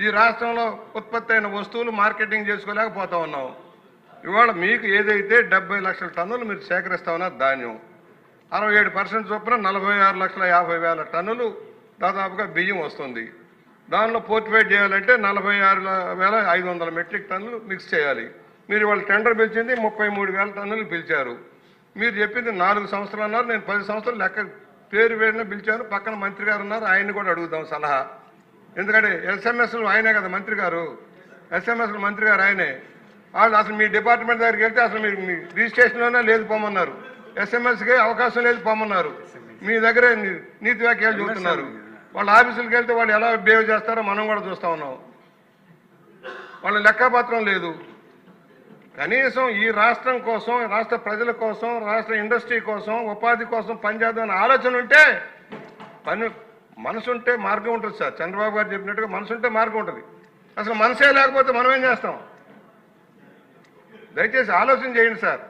ఈ రాష్ట్రంలో ఉత్పత్తి అయిన వస్తువులు మార్కెటింగ్ చేసుకోలేకపోతా ఉన్నాం. ఇవాళ మీకు ఏదైతే డెబ్బై లక్షల టన్నులు మీరు సేకరిస్తా ఉన్నారు ధాన్యం అరవై ఏడు పర్సెంట్ చొప్పున నలభై ఆరు లక్షల యాభై వేల టన్నులు దాదాపుగా బియ్యం వస్తుంది. దానిలో పోర్టిఫైడ్ చేయాలంటే నలభై ఆరు వేల ఐదు వందల మెట్రిక్ టన్నులు మిక్స్ చేయాలి. మీరు వాళ్ళు టెండర్ పిలిచింది ముప్పై మూడు వేల టన్నులు పిలిచారు. మీరు చెప్పింది నాలుగు సంవత్సరాలు అన్నారు నేను పది సంవత్సరాలు లెక్క పేరు వేడిన పిలిచాను. పక్కన మంత్రి గారు ఉన్నారు ఆయన్ని కూడా అడుగుదాం సలహా. ఎందుకంటే ఎస్ఎంఎస్లు ఆయనే కదా మంత్రి గారు. ఎస్ఎంఎస్లు మంత్రి గారు ఆయనే. వాళ్ళు అసలు మీ డిపార్ట్మెంట్ దగ్గరికి వెళ్తే అసలు మీరు మీ రిజిస్ట్రేషన్లోనే లేదు పోమన్నారు ఎస్ఎంఎస్కి అవకాశం లేదు పోమన్నారు మీ దగ్గరే నీతి వ్యాఖ్యలు చూస్తున్నారు. వాళ్ళ ఆఫీసులకు వెళ్తే వాళ్ళు ఎలా బిహేవ్ చేస్తారో మనం కూడా చూస్తా ఉన్నాం. వాళ్ళ లెక్కపత్రం లేదు. కనీసం ఈ రాష్ట్రం కోసం రాష్ట్ర ప్రజల కోసం రాష్ట్ర ఇండస్ట్రీ కోసం ఉపాధి కోసం పనిచేద్దామని ఆలోచన ఉంటే పని మనసు ఉంటే మార్గం ఉంటుంది సార్. చంద్రబాబు గారు చెప్పినట్టుగా మనసు ఉంటే మార్గం ఉంటుంది. అసలు మనసే లేకపోతే మనం ఏం చేస్తాం? దయచేసి ఆలోచన చేయండి సార్.